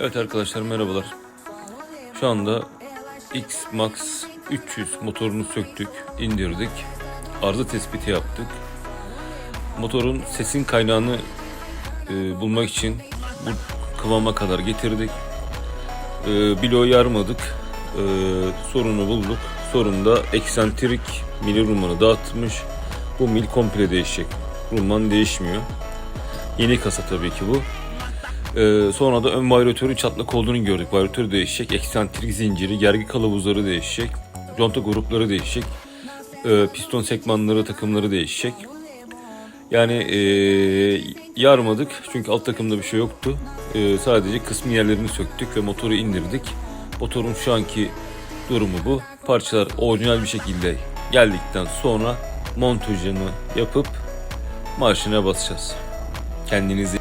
Evet arkadaşlar merhabalar. Şu anda X Max 300 motorunu söktük, indirdik. Arıza tespiti yaptık. Motorun sesin kaynağını e, bulmak için bu kıvama kadar getirdik. E, bloğu yarmadık. E, sorunu bulduk. Sorunda eksantrik mili rumanı dağıtmış. Bu mil komple değişecek. Ruman değişmiyor. Yeni kasa tabii ki bu. Ee, sonra da ön varyatörün çatlak olduğunu gördük. Varyatör değişecek, eksantrik zinciri, gergi kılavuzları değişecek, conta grupları değişecek, ee, piston sekmanları, takımları değişecek. Yani ee, yarmadık çünkü alt takımda bir şey yoktu. Ee, sadece kısmi yerlerini söktük ve motoru indirdik. Motorun şu anki durumu bu. Parçalar orijinal bir şekilde geldikten sonra montajını yapıp marşına basacağız. Kendinize